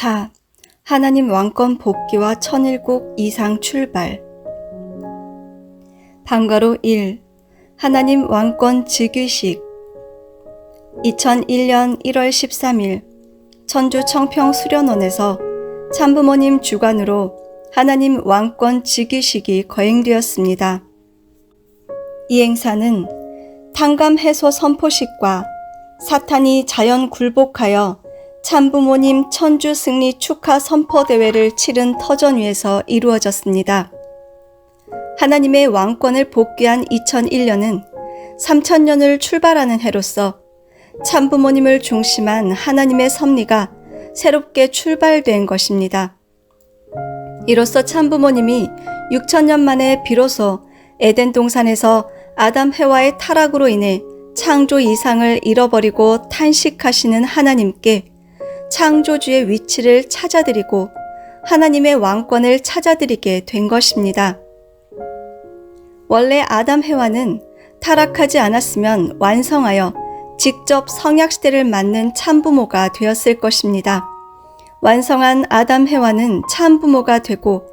4. 하나님 왕권 복귀와 천일국 이상 출발. 방과로 1. 하나님 왕권 즉위식. 2001년 1월 13일 천주 청평 수련원에서 참부모님 주관으로 하나님 왕권 즉위식이 거행되었습니다. 이 행사는 탕감 해소 선포식과 사탄이 자연 굴복하여 참부모님 천주 승리 축하 선포 대회를 치른 터전 위에서 이루어졌습니다. 하나님의 왕권을 복귀한 2001년은 3000년을 출발하는 해로서 참부모님을 중심한 하나님의 섭리가 새롭게 출발된 것입니다. 이로써 참부모님이 6천년 만에 비로소 에덴 동산에서 아담 해와의 타락으로 인해 창조 이상을 잃어버리고 탄식하시는 하나님께 창조주의 위치를 찾아드리고 하나님의 왕권을 찾아드리게 된 것입니다. 원래 아담 해와는 타락하지 않았으면 완성하여 직접 성약시대를 맞는 참부모가 되었을 것입니다. 완성한 아담 해와는 참부모가 되고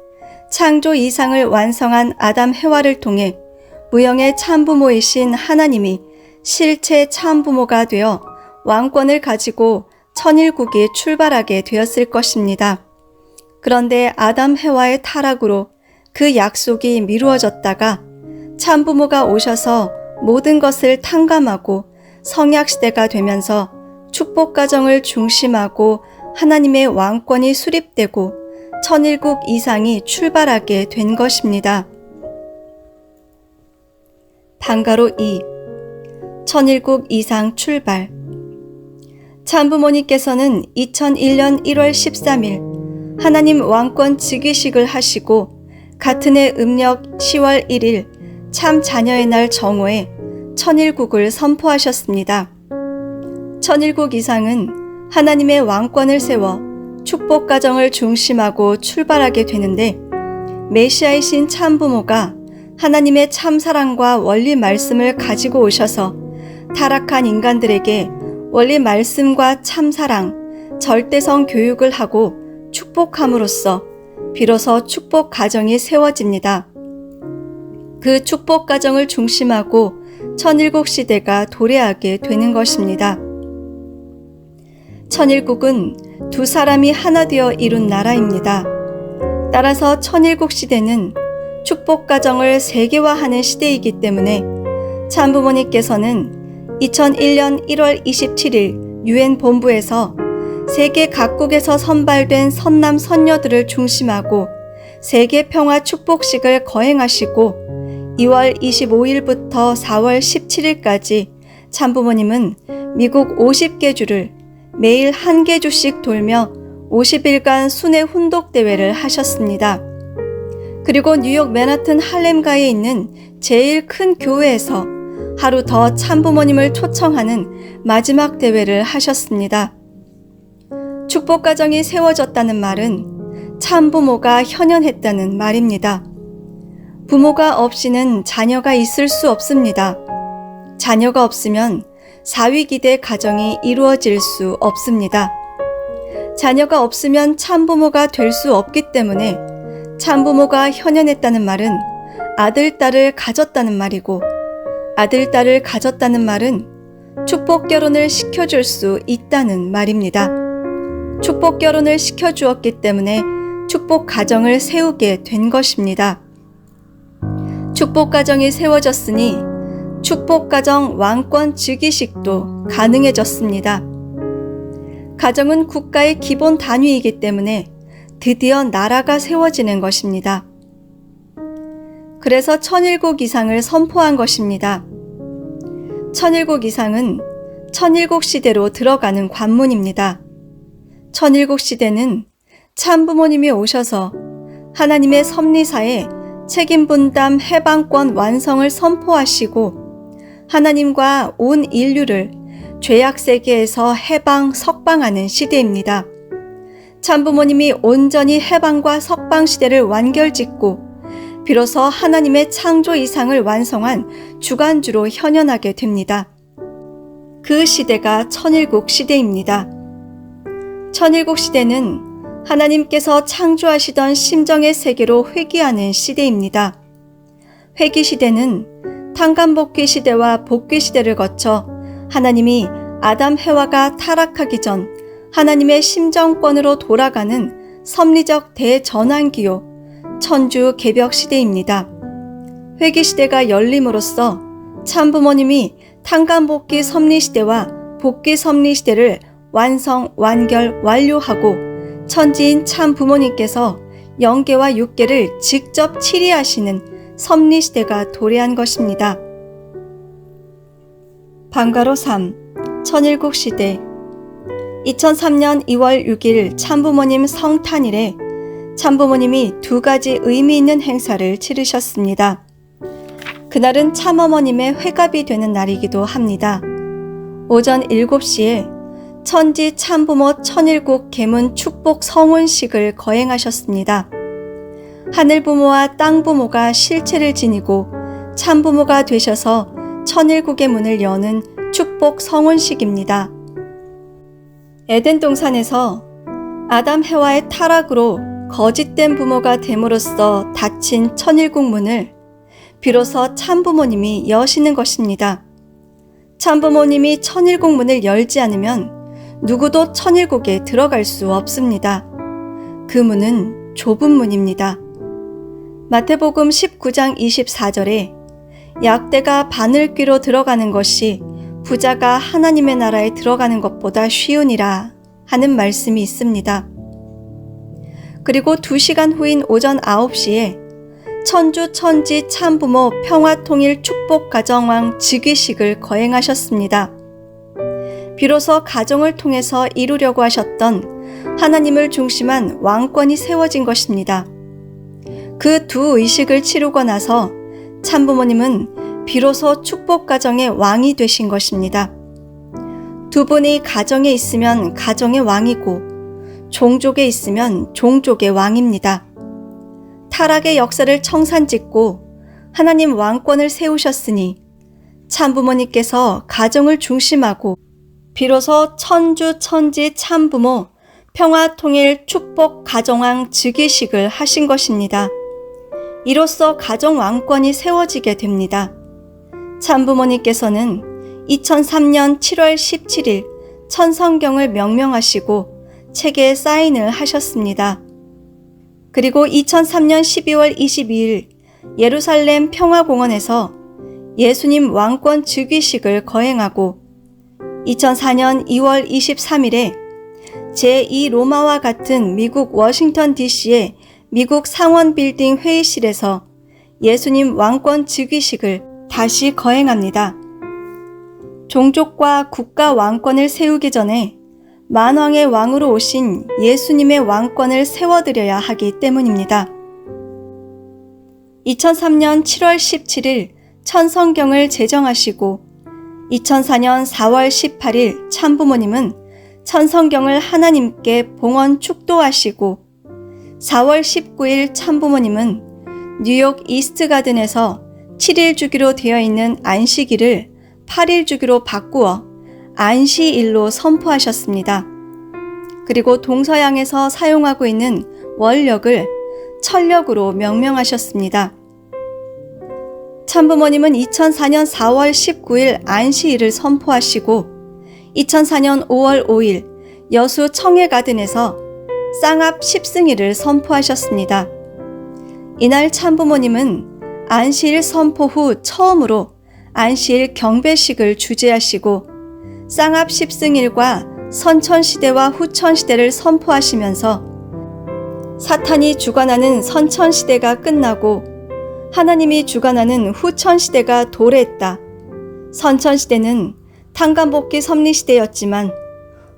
창조 이상을 완성한 아담 해와를 통해 무형의 참부모이신 하나님이 실체 참부모가 되어 왕권을 가지고 천일국이 출발하게 되었을 것입니다. 그런데 아담 해와의 타락으로 그 약속이 미루어졌다가 참부모가 오셔서 모든 것을 탕감하고 성약시대가 되면서 축복가정을 중심하고 하나님의 왕권이 수립되고 천일국 이상이 출발하게 된 것입니다. 방가로 2. 천일국 이상 출발. 참부모님께서는 2001년 1월 13일 하나님 왕권 즉위식을 하시고 같은 해 음력 10월 1일 참 자녀의 날 정오에 천일국을 선포하셨습니다. 천일국 이상은 하나님의 왕권을 세워 축복 가정을 중심하고 출발하게 되는데 메시아이신 참부모가 하나님의 참사랑과 원리 말씀을 가지고 오셔서 타락한 인간들에게 원리 말씀과 참사랑, 절대성 교육을 하고 축복함으로써 비로소 축복 가정이 세워집니다. 그 축복 가정을 중심하고 천일국 시대가 도래하게 되는 것입니다. 천일국은 두 사람이 하나 되어 이룬 나라입니다. 따라서 천일국 시대는 축복 가정을 세계화하는 시대이기 때문에 참부모님께서는 2001년 1월 27일 유엔 본부에서 세계 각국에서 선발된 선남 선녀들을 중심하고 세계 평화 축복식을 거행하시고 2월 25일부터 4월 17일까지 참부모님은 미국 50개 주를 매일 한 개 주씩 돌며 50일간 순회 훈독 대회를 하셨습니다. 그리고 뉴욕 맨하튼 할렘가에 있는 제일 큰 교회에서 하루 더 참부모님을 초청하는 마지막 대회를 하셨습니다. 축복 가정이 세워졌다는 말은 참부모가 현현했다는 말입니다. 부모가 없이는 자녀가 있을 수 없습니다. 자녀가 없으면 사위기대 가정이 이루어질 수 없습니다. 자녀가 없으면 참부모가 될 수 없기 때문에 참부모가 현현했다는 말은 아들, 딸을 가졌다는 말이고 아들, 딸을 가졌다는 말은 축복 결혼을 시켜줄 수 있다는 말입니다. 축복 결혼을 시켜주었기 때문에 축복 가정을 세우게 된 것입니다. 축복 가정이 세워졌으니 축복 가정 왕권 즉위식도 가능해졌습니다. 가정은 국가의 기본 단위이기 때문에 드디어 나라가 세워지는 것입니다. 그래서 천일국 이상을 선포한 것입니다. 천일국 이상은 천일국 시대로 들어가는 관문입니다. 천일국 시대는 참부모님이 오셔서 하나님의 섭리사에 책임 분담 해방권 완성을 선포하시고 하나님과 온 인류를 죄악 세계에서 해방 석방하는 시대입니다. 참부모님이 온전히 해방과 석방 시대를 완결짓고 비로소 하나님의 창조 이상을 완성한 주관주로 현현하게 됩니다. 그 시대가 천일국 시대입니다. 천일국 시대는 하나님께서 창조하시던 심정의 세계로 회귀하는 시대입니다. 회귀 시대는 탄간복귀 시대와 복귀 시대를 거쳐 하나님이 아담 해와가 타락하기 전 하나님의 심정권으로 돌아가는 섭리적 대전환기요 천주 개벽 시대입니다. 회귀 시대가 열림으로써 참부모님이 탄간복귀 섭리 시대와 복귀 섭리 시대를 완성 완결 완료하고 천지인 참 부모님께서 영계와 육계를 직접 치리하시는 섭리 시대가 도래한 것입니다. 방가로 3 천일국 시대 2003년 2월 6일 참부모님 성탄일에 참부모님이 두 가지 의미 있는 행사를 치르셨습니다. 그날은 참어머님의 회갑이 되는 날이기도 합니다. 오전 7시에 천지 참부모 천일국 계문 축복 성운식을 거행하셨습니다. 하늘부모와 땅부모가 실체를 지니고 참부모가 되셔서 천일국의 문을 여는 축복 성운식입니다. 에덴 동산에서 아담 해와의 타락으로 거짓된 부모가 됨으로써 닫힌 천일국 문을 비로소 참부모님이 여시는 것입니다. 참부모님이 천일국 문을 열지 않으면 누구도 천일국에 들어갈 수 없습니다. 그 문은 좁은 문입니다. 마태복음 19장 24절에 약대가 바늘귀로 들어가는 것이 부자가 하나님의 나라에 들어가는 것보다 쉬우니라 하는 말씀이 있습니다. 그리고 두 시간 후인 오전 9시에 천주 천지 참부모 평화통일 축복 가정왕 즉위식을 거행하셨습니다. 비로소 가정을 통해서 이루려고 하셨던 하나님을 중심한 왕권이 세워진 것입니다. 그 두 의식을 치르고 나서 참부모님은 비로소 축복 가정의 왕이 되신 것입니다. 두 분이 가정에 있으면 가정의 왕이고 종족에 있으면 종족의 왕입니다. 타락의 역사를 청산짓고 하나님 왕권을 세우셨으니 참부모님께서 가정을 중심하고 비로소 천주 천지 참부모 평화 통일 축복 가정왕 즉위식을 하신 것입니다. 이로써 가정 왕권이 세워지게 됩니다. 참부모님께서는 2003년 7월 17일 천성경을 명명하시고 책에 사인을 하셨습니다. 그리고 2003년 12월 22일 예루살렘 평화공원에서 예수님 왕권 즉위식을 거행하고 2004년 2월 23일에 제2 로마와 같은 미국 워싱턴 DC의 미국 상원 빌딩 회의실에서 예수님 왕권 즉위식을 다시 거행합니다. 종족과 국가 왕권을 세우기 전에 만왕의 왕으로 오신 예수님의 왕권을 세워드려야 하기 때문입니다. 2003년 7월 17일 천성경을 제정하시고 2004년 4월 18일 참부모님은 천성경을 하나님께 봉헌 축도하시고 4월 19일 참부모님은 뉴욕 이스트 가든에서 7일 주기로 되어 있는 안식일을 8일 주기로 바꾸어 안시일로 선포하셨습니다. 그리고 동서양에서 사용하고 있는 원력을 철력으로 명명하셨습니다. 참부모님은 2004년 4월 19일 안시일을 선포하시고 2004년 5월 5일 여수 청해가든에서 쌍합 10승일을 선포하셨습니다. 이날 참부모님은 안시일 선포 후 처음으로 안시일 경배식을 주재하시고 쌍합 10승일과 선천시대와 후천시대를 선포하시면서 사탄이 주관하는 선천시대가 끝나고 하나님이 주관하는 후천시대가 도래했다. 선천시대는 탕감복귀 섭리시대였지만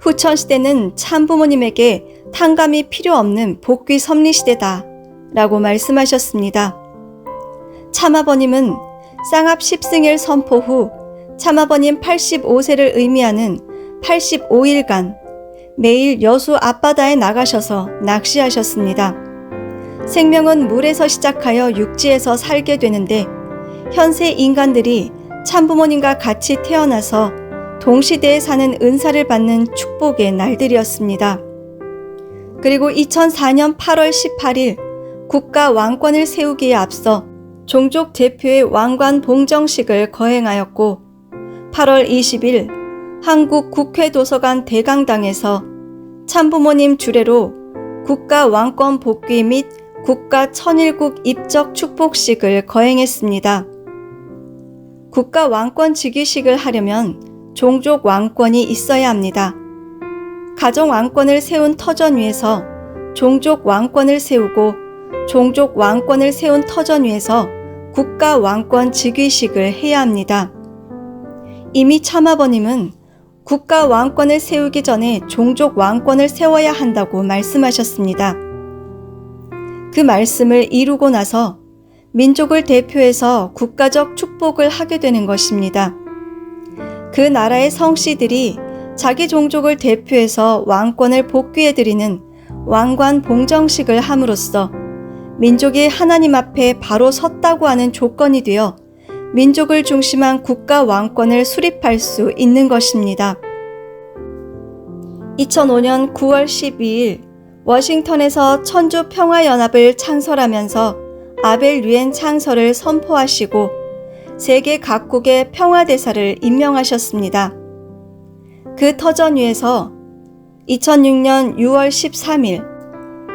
후천시대는 참부모님에게 탕감이 필요 없는 복귀 섭리시대다. 라고 말씀하셨습니다. 참아버님은 쌍합 10승일 선포 후 참아버님 85세를 의미하는 85일간 매일 여수 앞바다에 나가셔서 낚시하셨습니다. 생명은 물에서 시작하여 육지에서 살게 되는데 현세 인간들이 참부모님과 같이 태어나서 동시대에 사는 은사를 받는 축복의 날들이었습니다. 그리고 2004년 8월 18일 국가 왕권을 세우기에 앞서 종족 대표의 왕관 봉정식을 거행하였고 8월 20일 한국 국회 도서관 대강당에서 참부모님 주례로 국가 왕권 복귀 및 국가 천일국 입적 축복식을 거행했습니다. 국가 왕권 즉위식을 하려면 종족 왕권이 있어야 합니다. 가정 왕권을 세운 터전 위에서 종족 왕권을 세우고 종족 왕권을 세운 터전 위에서 국가 왕권 즉위식을 해야 합니다. 이미 참아버님은 국가 왕권을 세우기 전에 종족 왕권을 세워야 한다고 말씀하셨습니다. 그 말씀을 이루고 나서 민족을 대표해서 국가적 축복을 하게 되는 것입니다. 그 나라의 성씨들이 자기 종족을 대표해서 왕권을 복귀해드리는 왕관 봉정식을 함으로써 민족이 하나님 앞에 바로 섰다고 하는 조건이 되어 민족을 중심한 국가 왕권을 수립할 수 있는 것입니다. 2005년 9월 12일 워싱턴에서 천주 평화연합을 창설하면서 아벨 유엔 창설을 선포하시고 세계 각국의 평화대사를 임명하셨습니다. 그 터전 위에서 2006년 6월 13일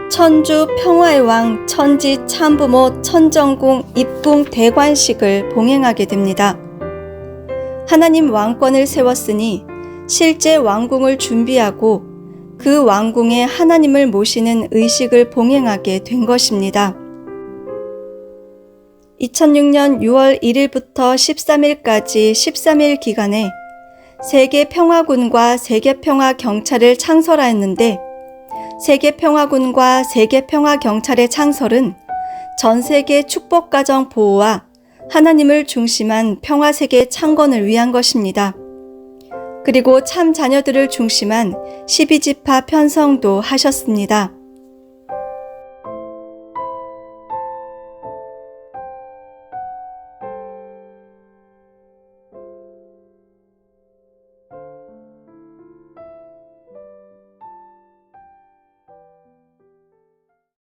천주 평화의 왕 천지 참부모 천정궁 입궁 대관식을 봉행하게 됩니다. 하나님 왕권을 세웠으니 실제 왕궁을 준비하고 그 왕궁에 하나님을 모시는 의식을 봉행하게 된 것입니다. 2006년 6월 1일부터 13일까지 13일 기간에 세계평화군과 세계평화경찰을 창설하였는데 세계평화군과 세계평화경찰의 창설은 전 세계 축복가정 보호와 하나님을 중심한 평화세계 창건을 위한 것입니다. 그리고 참 자녀들을 중심한 12지파 편성도 하셨습니다.